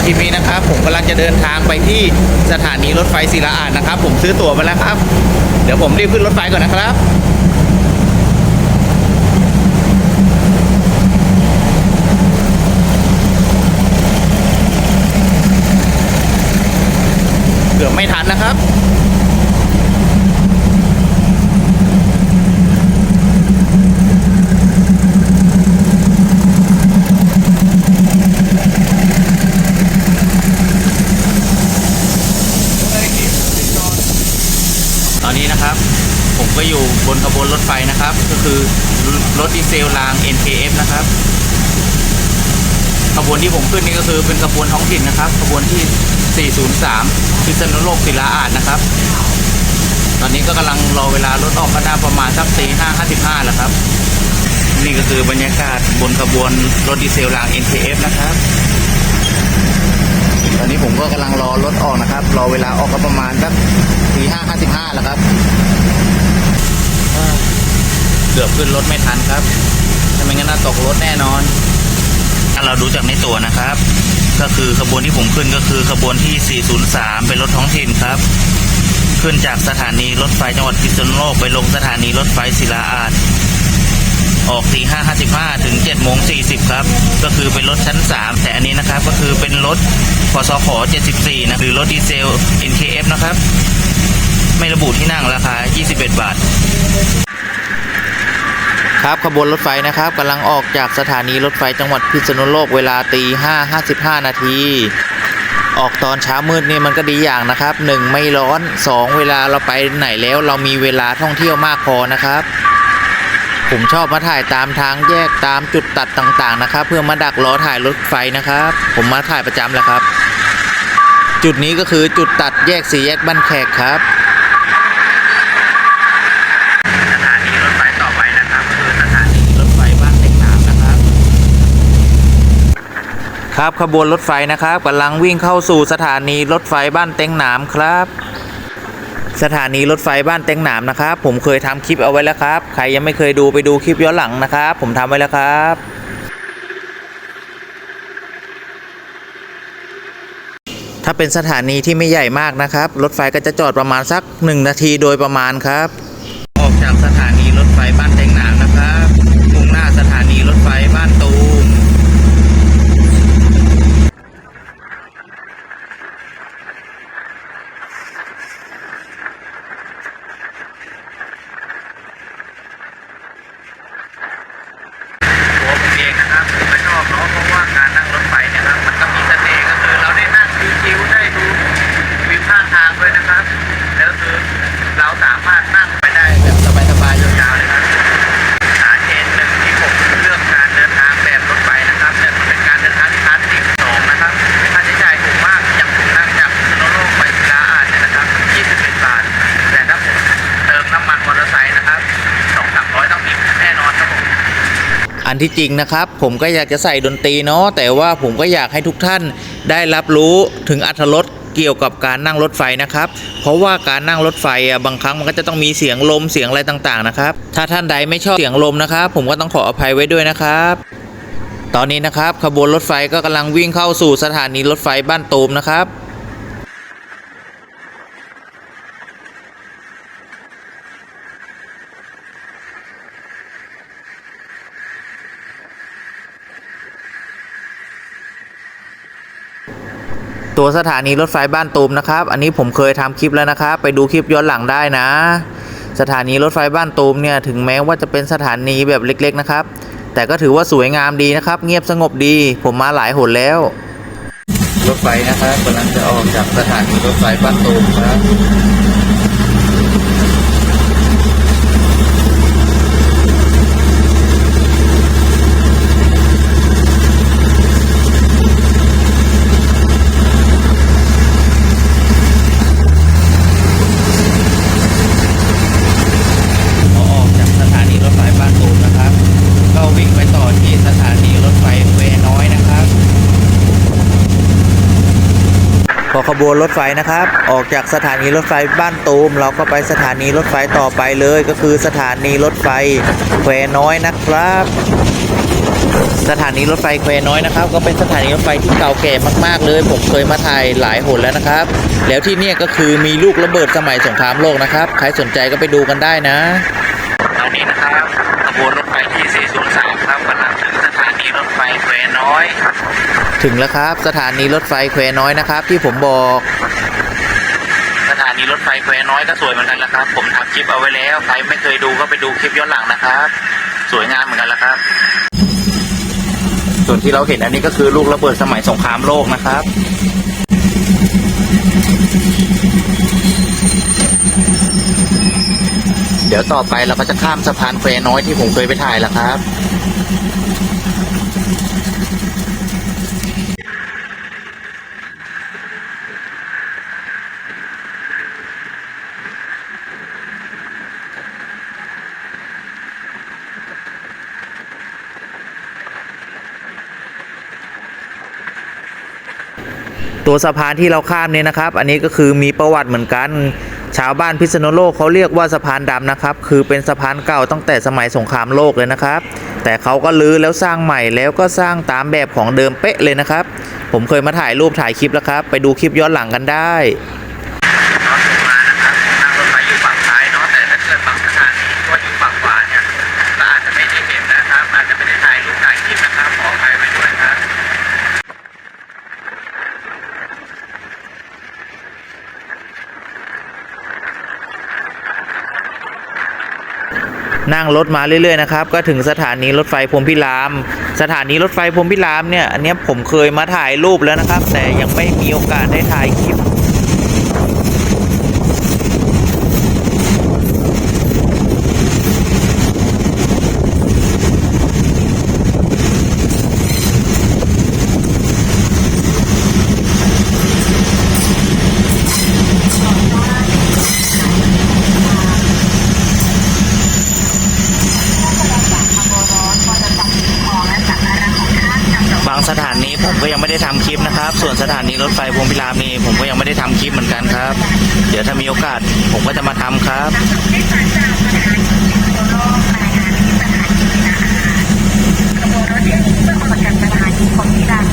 คยคลิปนี้นะครับ ผมกำลังจะเดินทางไปที่สถานีรถไฟศิลาอาดนะครับ ผมซื้อตั๋วไปแล้วครับ เดี๋ยวผมรีบขึ้นรถไฟก่อนนะครับเกือบไม่ทันนะครับ ตอนนี้นะครับ ผมก็อยู่บนขบวนรถ ไฟนะครับ ก็คือรถดีเซลราง NKF นะครับขบวนที่ผมขึ้นนี่ก็คือเป็นขบวนท้องถิ่นนะครับขบวนที่ 403พิษณุโลกศิลาอาดนะครับ ตอนนี้ก็กำลังรอเวลารถออกก็น่าประมาณสักตีห้าห้าสิบห้าแล้วครับ นี่ก็คือบรรยากาศบนขบวนรถดีเซลราง NKF นะครับ ตอนนี้ผมก็กำลังรอรถออกนะครับ รอเวลาออกก็ประมาณสักตีห้าห้าสิบห้าแล้วครับ เกือบขึ้นรถไม่ทันครับถ้าไม่งั้นน่าตกรถแน่นอน ถ้าเราดูจากในตัวนะครับ ก็คือขบวนที่ผมขึ้นก็คือขบวนที่ 403 เป็นรถท้องถิ่นครับ ขึ้นจากสถานีรถไฟจังหวัดพิษณุโลกไปลงสถานีรถไฟศิลาอาดออกตี5.55ถึง7โมง40ครับ ก็คือเป็นรถชั้น3แต่อันนี้นะครับก็คือเป็นรถพสข74นะหรือรถดีเซล NKF นะครับ ไม่ระบุที่นั่งราคา21บาท ครับขบวนรถไฟนะครับกำลังออกจากสถานีรถไฟจังหวัดพิษณุโลกเวลาตีห้าห้าสิบห้านาทีออกตอนเช้ามืดนี่มันก็ดีอย่างนะครับหนึ่งไม่ร้อนสองเวลาเราไปไหนแล้วเรามีเวลาท่องเที่ยวมากพอนะครับ ผมชอบมาถ่ายตามทางแยกตามจุดตัดต่างๆนะครับ เพื่อมาดักรอถ่ายรถไฟนะครับ ผมมาถ่ายประจำแหละครับ จุดนี้ก็คือจุดตัดแยกสี่แยกบ้านแขกครับ สถานีรถไฟต่อไปนะครับก็คือสถานีรถไฟบ้านเต็งหนามนะครับ ครับขบวนรถไฟนะครับกำลังวิ่งเข้าสู่สถานีรถไฟบ้านเต็งหนามครับ สถานีรถไฟบ้านเต็งหนามนะครับ ผมเคยทำคลิปเอาไว้แล้วครับ ใครยังไม่เคยดูไปดูคลิปย้อนหลังนะครับ ผมทำไว้แล้วครับถ้าเป็นสถานีที่ไม่ใหญ่มากนะครับ รถไฟก็จะจอดประมาณสัก 1 นาทีโดยประมาณครับ ออกจากสถานีรถไฟบ้านเต็งหนามนะครับมุ่งหน้าสถานีรถไฟบ้านตูม ตัวผมเองนะครับผมไม่ชอบเนาะเพราะว่าการนั่งรถไฟเนี่ยครับมันก็มีเสน่ห์ก็คือเราได้นั่งชิวๆได้ดูวิวข้างทางด้วยนะครับ แล้วคือเราสามารถนั่งไปได้แบบสบายๆยาวๆเลยครับสาเหตุหนึ่งที่ผมเลือกการเดินทางแบบรถไฟนะครับแต่มันเป็นการเดินทางที่คลาสสิกสองนะครับค่าใช้จ่ายถูกมากอย่างผมนั่งจากพิษณุโลกไปศิลาอาดเนี่ยนะครับ21บาท แต่ถ้าผมเติมน้ำมันมอเตอร์ไซค์นะครับ2-300ต้องมีแน่นอนครับผม อัน ที่จริงนะครับ ผมก็อยากจะใส่ดนตรีเนาะแต่ว่าผมก็อยากให้ทุกท่านได้รับรู้ถึงอัธรสเกี่ยวกับการนั่งรถไฟนะครับ เพราะว่าการนั่งรถไฟอะบางครั้งมันก็จะต้องมีเสียงลมเสียงอะไรต่างๆนะครับ ถ้าท่านใดไม่ชอบเสียงลมนะครับ ผมก็ต้องขออภัยไว้ด้วยนะครับ ตอนนี้นะครับขบวนรถไฟก็กำลังวิ่งเข้าสู่สถานีรถไฟบ้านตูมนะครับ ตัวสถานีรถไฟบ้านตูมนะครับ อันนี้ผมเคยทำคลิปแล้วนะครับ ไปดูคลิปย้อนหลังได้นะ สถานีรถไฟบ้านตูมเนี่ยถึงแม้ว่าจะเป็นสถานีแบบเล็ก ๆ นะครับ แต่ก็ถือว่าสวยงามดีนะครับ เงียบสงบดี ผมมาหลายหนแล้ว รถไฟนะครับกำลังจะออกจากสถานีรถไฟบ้านตูมครับ พอออกจากสถานีรถไฟบ้านตูมนะครับ ก็วิ่งไปต่อที่สถานีรถไฟเวน้อยนะครับ พอข บวนรถไฟนะครับ ออกจากสถานีรถไฟบ้านตูม เราก็ไปสถานีรถไฟต่อไปเลย ก็คือสถานีรถไฟแควน้อยนะครับ สถานีรถไฟแควน้อยนะครับ ก็เป็นสถานีรถไฟที่เก่าแก่มากๆเลย ผมเคยมาถ่ายหลายหนแล้วนะครับ แล้วที่เนี่ยก็คือมีลูกระเบิดสมัยสงครามโลกนะครับ ใครสนใจก็ไปดูกันได้นะตอนนี้นะครับขบวนรถไฟที่ น้อย ถึงแล้วครับสถานีรถไฟแควน้อยนะครับ ที่ผมบอก สถานีรถไฟแควน้อยก็สวยเหมือนกันละครับ ผมทำคลิปเอาไว้แล้วใครไม่เคยดูก็ไปดูคลิปย้อนหลังนะครับ สวยงามเหมือนกันละครับ ส่วนที่เราเห็นอันนี้ก็คือลูกระเบิดสมัยสงครามโลกนะครับเดี๋ยวต่อไปเราก็จะข้ามสะพานแควน้อยที่ผมเคยไปถ่ายแล้วครับ ตัวสะพานที่เราข้ามเนี่ยนะครับ อันนี้ก็คือมีประวัติเหมือนกัน ชาวบ้านพิษณุโลกเขาเรียกว่าสะพานดำนะครับ คือเป็นสะพานเก่าตั้งแต่สมัยสงครามโลกเลยนะครับ แต่เขาก็ลื้อแล้วสร้างใหม่แล้วก็สร้างตามแบบของเดิมเป๊ะเลยนะครับ ผมเคยมาถ่ายรูปถ่ายคลิปแล้วครับ ไปดูคลิปย้อนหลังกันได้ตอนผมมานะครับนั่งรถไฟอยู่ฝั่งซ้ายเนาะแต่ถ้าเกิดบางสถานีก็อยู่ฝั่งขวาเนี่ยก็อาจจะไม่ได้เห็นนะครับ อาจจะไม่ได้ถ่ายรูปถ่ายคลิปนะครับขออภัยไว้ด้วยครับ นั่งรถมาเรื่อยๆนะครับก็ถึงสถานีรถไฟพรมพิราม สถานีรถไฟพรมพิรามเนี่ยอันนี้ผมเคยมาถ่ายรูปแล้วนะครับ แต่ยังไม่มีโอกาสได้ถ่ายคลิป บางสถานีผมก็ยังไม่ได้ ทำคลิปนะครับ ส่วนสถานีรถไฟพวงพิรามนี่ผมก็ยังไม่ได้ทำคลิปเหมือนกันครับ เดี๋ยวถ้ามีโอกาสผมก็จะมาทำครับขบวนรถเที่ยวเพื่อออกรากสถานีพวงพิราม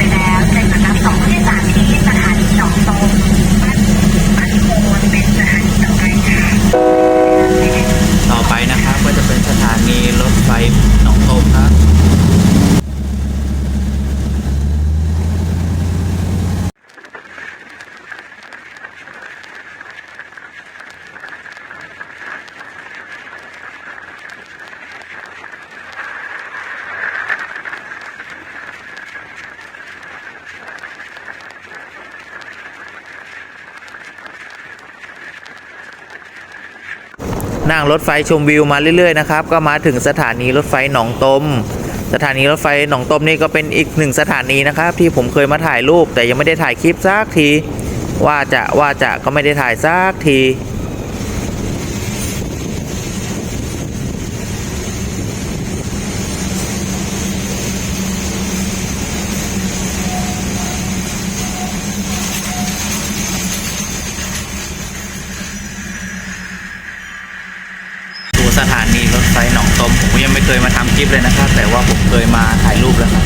ไปนะครับก็จะเป็นสถานีรถไฟหนองตมครับ นั่ง รถไฟชมวิวมาเรื่อยๆนะครับก็มาถึงสถานีรถไฟหนองตม สถานีรถไฟหนองตมนี่ก็เป็นอีกหนึ่งสถานีนะครับ ที่ผมเคยมาถ่ายรูปแต่ยังไม่ได้ถ่ายคลิปสักที ว่าจะว่าจะก็ไม่ได้ถ่ายสักที เคยมาทำคลิปเลยนะครับ แต่ว่าผมเคยมาถ่ายรูปแล้วครับ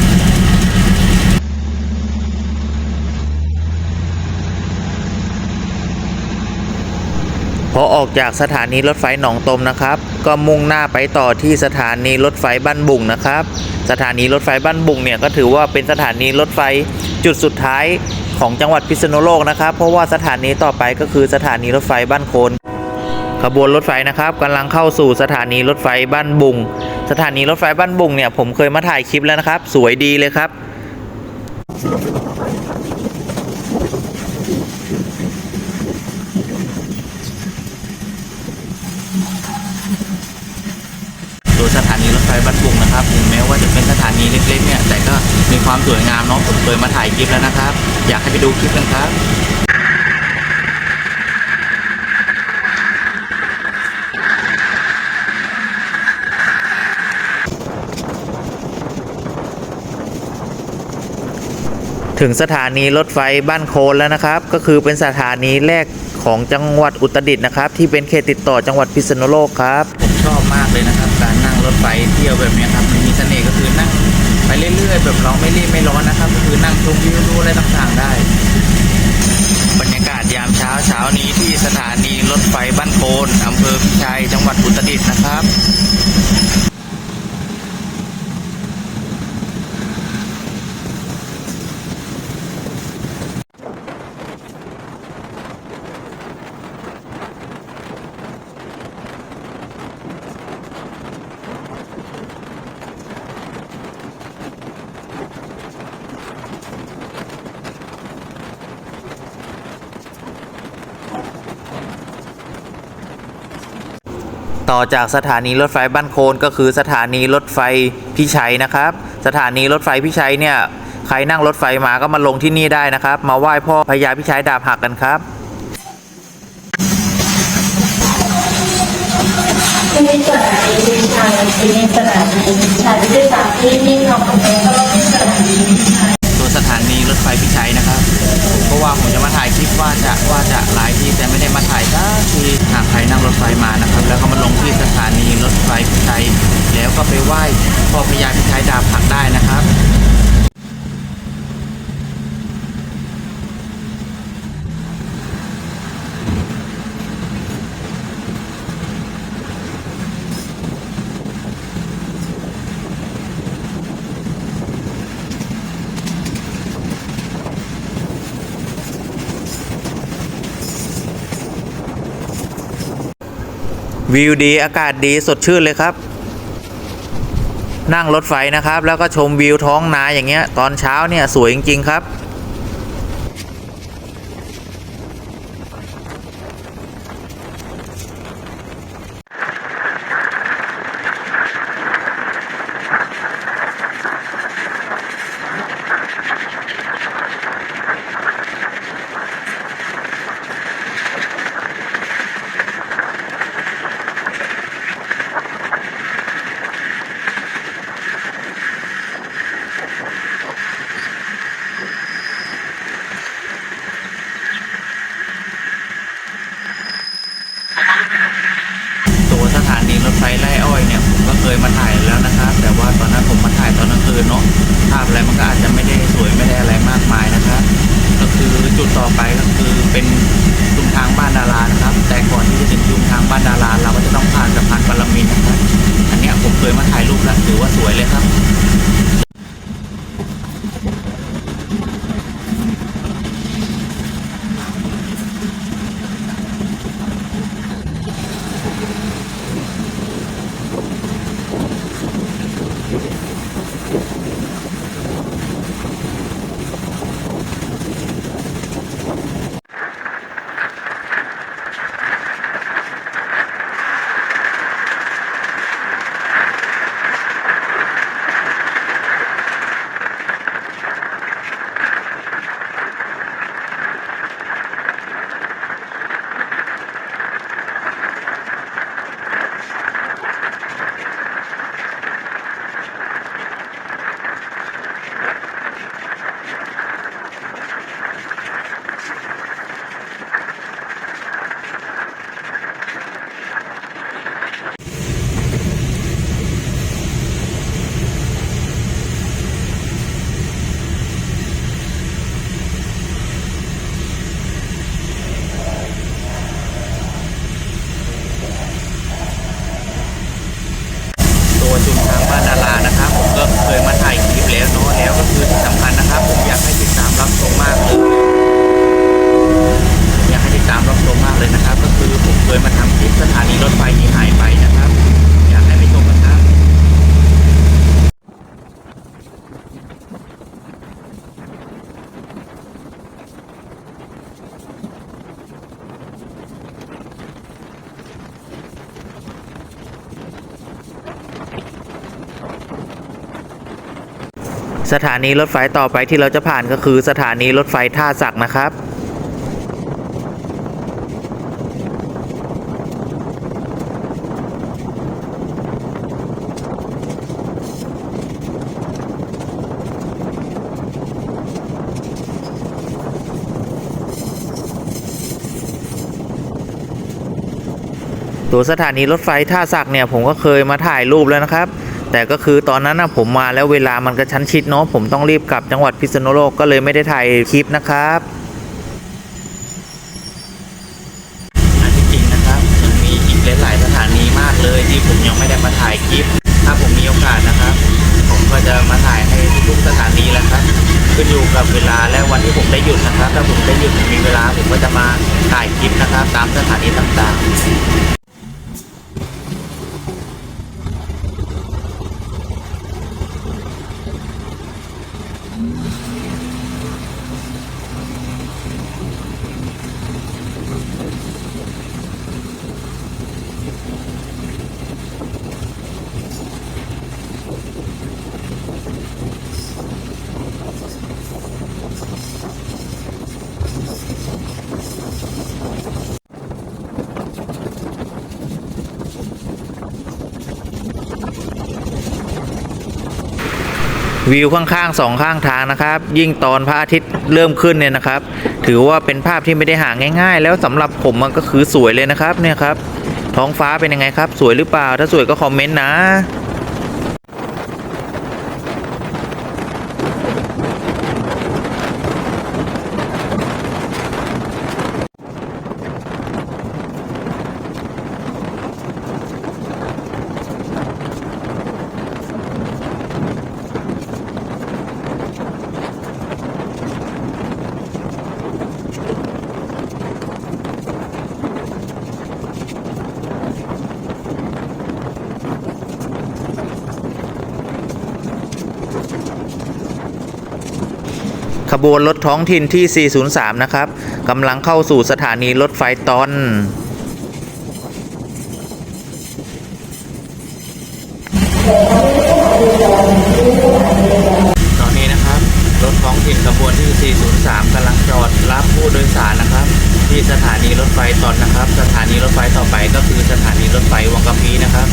พอออกจากสถานีรถไฟหนองตมนะครับ ก็มุ่งหน้าไปต่อที่สถานีรถไฟบ้านบุงนะครับ สถานีรถไฟบ้านบุงเนี่ยก็ถือว่าเป็นสถานีรถไฟจุดสุดท้ายของจังหวัดพิษณุโลกนะครับ เพราะว่าสถานีต่อไปก็คือสถานีรถไฟบ้านโคน ขบวนรถไฟนะครับกำลังเข้าสู่สถานีรถไฟบ้านบุง สถานีรถไฟบ้านบุงเนี่ยผมเคยมาถ่ายคลิปแล้วนะครับ สวยดีเลยครับตัวสถานีรถไฟบ้านบุงนะครับถึงแม้ว่าจะเป็นสถานีเล็กๆเนี่ยแต่ก็มีความสวยงามเนาะผมเคยมาถ่ายคลิปแล้วนะครับ อยากให้ไปดูคลิปกันครับ ถึงสถานีรถไฟบ้านโคนแล้วนะครับ ก็คือเป็นสถานีแรกของจังหวัดอุตรดิตถ์นะครับ ที่เป็นเขตติดต่อจังหวัดพิษณุโลกครับผมชอบมากเลยนะครับ การนั่งรถไฟเที่ยวแบบนี้ครับมันมีเสน่ห์ก็คือนั่งไปเรื่อยๆ แบบเราไม่รีบไม่ร้อนนะครับ ก็คือนั่งชมวิวดูอะไรต่างๆได้ บรรยากาศยามเช้าเช้านี้ที่สถานีรถไฟบ้านโพนอำเภอพิชัยจังหวัดอุตรดิตถ์นะครับ ต่อจากสถานีรถไฟบ้านโคนก็คือสถานีรถไฟพิชัยนะครับ สถานีรถไฟพิชัยเนี่ยใครนั่งรถไฟมาก็มาลงที่นี่ได้นะครับ มาไหว้พ่อพญาพิชัยดาบหักกันครับที่นี่สถานีวิชัยที่นี่สถานีวิชัยด้วยจากที่นี่เราคำนึงก็ที่สถานีวิชัย ถานีรถไฟพิชัยนะครับเพราะว่าผมจะมาถ่ายคลิปว่าจะว่าจะหลายที่แต่ไม่ได้มาถ่ายสักทีหากใครนั่งรถไฟมานะครับ แล้วก็มาลงที่สถานีรถไฟพิชัยแล้วก็ไปไหว้พ่อพญาพิชัยดาบผักได้นะครับ วิวดีอากาศดีสดชื่นเลยครับ นั่งรถไฟนะครับ แล้วก็ชมวิวท้องนาอย่างเงี้ย ตอนเช้าเนี่ยสวยจริง ๆ ครับ สถานีรถไฟต่อไปที่เราจะผ่านก็คือสถานีรถไฟท่าสักนะครับตัวสถานีรถไฟท่าสักเนี่ยผมก็เคยมาถ่ายรูปแล้วนะครับ แต่ก็คือตอนนั้นนะผมมาแล้วเวลามันกระชั้นชิดเนาะผมต้องรีบกลับจังหวัดพิษณุโลกก็เลยไม่ได้ถ่ายคลิปนะครับอันที่จริงนะครับยังมีอีกหลายสถานีมากเลยที่ผมยังไม่ได้มาถ่ายคลิป ถ้าผมมีโอกาสนะครับ ผมก็จะมาถ่ายให้ทุกสถานีแล้วครับขึ้นอยู่กับเวลาและวันที่ผมได้หยุดนะครับ ถ้าผมได้หยุดมีเวลาผมก็จะมาถ่ายคลิปนะครับ ตามสถานีต่างๆ วิวข้างๆสองข้างทางนะครับ ยิ่งตอนพระอาทิตย์เริ่มขึ้นเนี่ยนะครับ ถือว่าเป็นภาพที่ไม่ได้หาง่าย ๆ แล้วสำหรับผมมันก็คือสวยเลยนะครับเนี่ยครับท้องฟ้าเป็นยังไงครับ สวยหรือเปล่า ถ้าสวยก็คอมเมนต์นะ ขบวนรถท้องถิ่นที่ 403 นะครับกำลังเข้าสู่สถานีรถไฟตอน ตอนนี้นะครับ รถท้องถิ่นขบวนที่ 403กำลังจอดรับผู้โดยสารนะครับ ที่สถานีรถไฟตอนนะครับ สถานีรถไฟต่อไปก็คือสถานีรถไฟวังกะพีนะครับ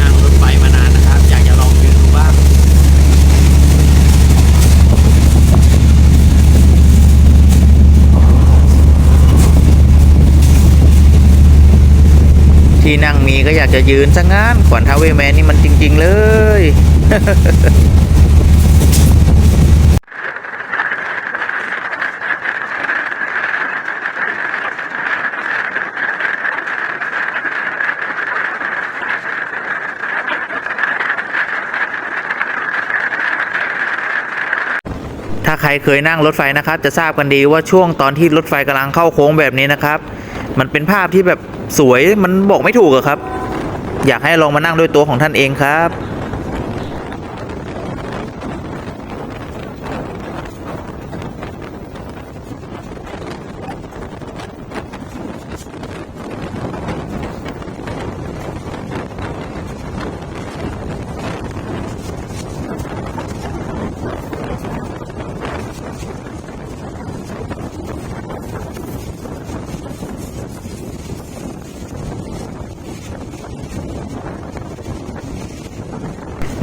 นั่งรถไฟมานานนะครับ อยากจะลองยืนดูบ้าง ที่นั่งมีก็อยากจะยืนซะงั้นขวัญทาวเวย์แมนนี่มันจริง ๆ เลย ถ้าใครเคยนั่งรถไฟนะครับ จะทราบกันดีว่าช่วงตอนที่รถไฟกำลังเข้าโค้งแบบนี้นะครับ มันเป็นภาพที่แบบ สวยมันบอกไม่ถูกอะครับ อยากให้ลองมานั่งด้วยตัวของท่านเองครับ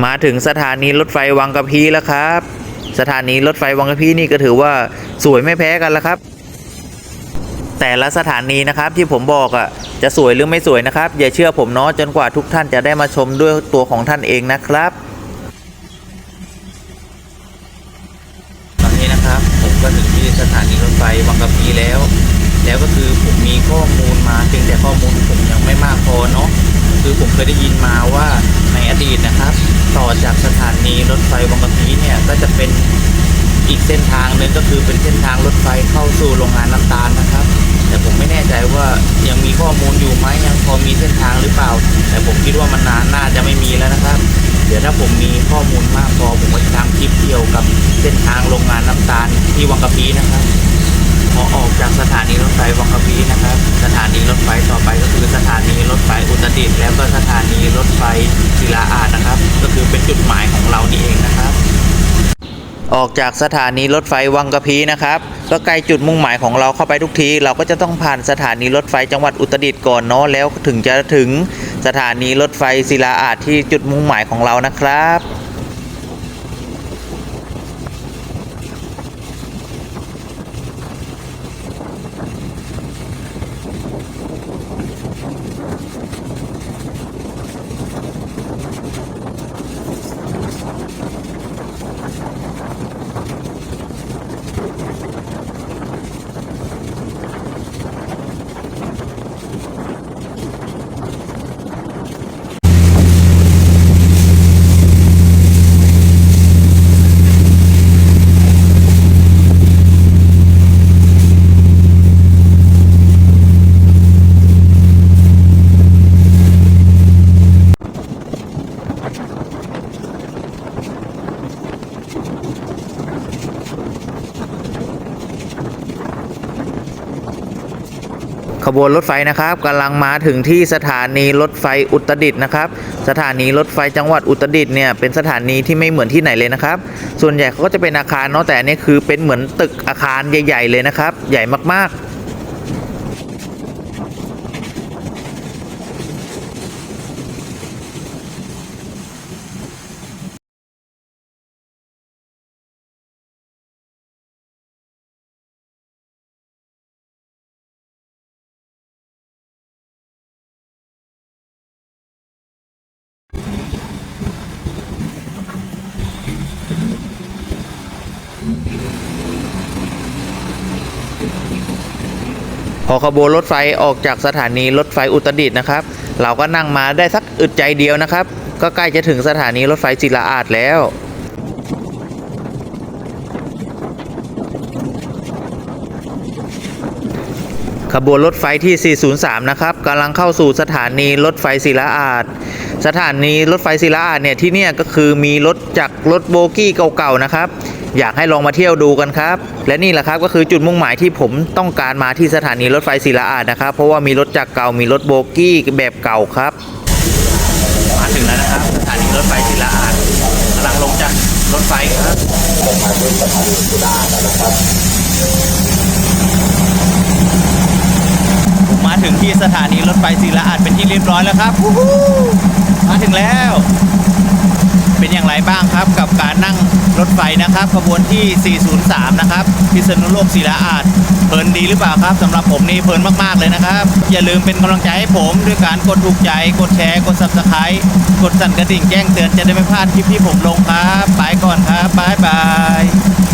มาถึงสถานีรถไฟวังกะพีแล้วครับ สถานีรถไฟวังกะพีนี่ก็ถือว่าสวยไม่แพ้กันแล้วครับ แต่ละสถานีนะครับที่ผมบอกอะจะสวยหรือไม่สวยนะครับ อย่าเชื่อผมเนาะจนกว่าทุกท่านจะได้มาชมด้วยตัวของท่านเองนะครับ ตอนนี้นะครับผมก็ถึงที่สถานีรถไฟวังกะพีแล้ว แล้วก็คือผมมีข้อมูลมาเพียงแต่ข้อมูลผมยังไม่มากพอเนาะ คือผมเคยได้ยินมาว่าในอดีตนะครับ ต่อจากสถานีรถไฟวังกะพีเนี่ยก็จะเป็นอีกเส้นทางหนึ่งก็คือเป็นเส้นทางรถไฟเข้าสู่โรงงานน้ำตาลนะครับ แต่ผมไม่แน่ใจว่ายังมีข้อมูลอยู่ไหมยังพอมีเส้นทางหรือเปล่า แต่ผมคิดว่ามันนานน่าจะไม่มีแล้วนะครับ เดี๋ยวถ้าผมมีข้อมูลมากพอผมจะทำคลิปเกี่ยวกับเส้นทางโรงงานน้ำตาลที่วังกะพีนะครับ พอออกจากสถานีรถไฟวังกะพีนะครับ สถานีรถไฟต่อไปก็คือสถานีรถไฟอุตรดิตถ์แล้วก็สถานีรถไฟศิลาอาดนะครับ ก็คือเป็นจุดหมายของเรานี่เองนะครับ ออกจากสถานีรถไฟวังกะพีนะครับก็ใกล้จุดมุ่งหมายของเราเข้าไปทุกที เราก็จะต้องผ่านสถานีรถไฟจังหวัดอุตรดิตถ์ก่อนเนาะแล้วถึงจะถึงสถานีรถไฟศิลาอาดที่จุดมุ่งหมายของเรานะครับ บวนรถไฟนะครับกำลังมาถึงที่สถานีรถไฟอุตรดิตถ์นะครับ สถานีรถไฟจังหวัดอุตรดิตถ์เนี่ยเป็นสถานีที่ไม่เหมือนที่ไหนเลยนะครับ ส่วนใหญ่เขาก็จะเป็นอาคารเนาะแต่นี่คือเป็นเหมือนตึกอาคารใหญ่ ๆ เลยนะครับ ใหญ่มากๆ พอขบวนรถไฟออกจากสถานีรถไฟอุตรดิตถ์นะครับ เราก็นั่งมาได้สักอึดใจเดียวนะครับ ก็ใกล้จะถึงสถานีรถไฟศิลาอาดแล้วขบวนรถไฟที่ 403 นะครับกำลังเข้าสู่สถานีรถไฟศิลาอาดสถานีรถไฟศิลาอาดเนี่ยที่เนี่ยก็คือมีรถจากรถโบกี้เก่าๆนะครับ อยากให้ลองมาเที่ยวดูกันครับ และนี่แหละครับก็คือจุดมุ่งหมายที่ผมต้องการมาที่สถานีรถไฟศิลาอาดนะครับ เพราะว่ามีรถจากเก่ามีรถโบกี้แบบเก่าครับ มาถึงแล้วนะครับสถานีรถไฟศิลาอาดกำลังลงจากรถไฟครับผมมาถึงที่สถานีรถไฟศิลาอาดเป็นที่เรียบร้อยแล้วครับ มาถึงแล้ว เป็นอย่างไรบ้างครับ กับการนั่งรถไฟนะครับขบวนที่ 403 นะครับพิษณุโลกศิลาอาดเพลินดีหรือเปล่าครับสำหรับผมนี่เพลินมาก ๆ เลยนะครับ อย่าลืมเป็นกำลังใจให้ผมด้วยการกดถูกใจ กดแชร์ กด subscribe กดสั่นกระดิ่งแจ้งเตือนจะได้ไม่พลาดคลิปที่ผมลงครับ ไปก่อนครับบ๊ายบาย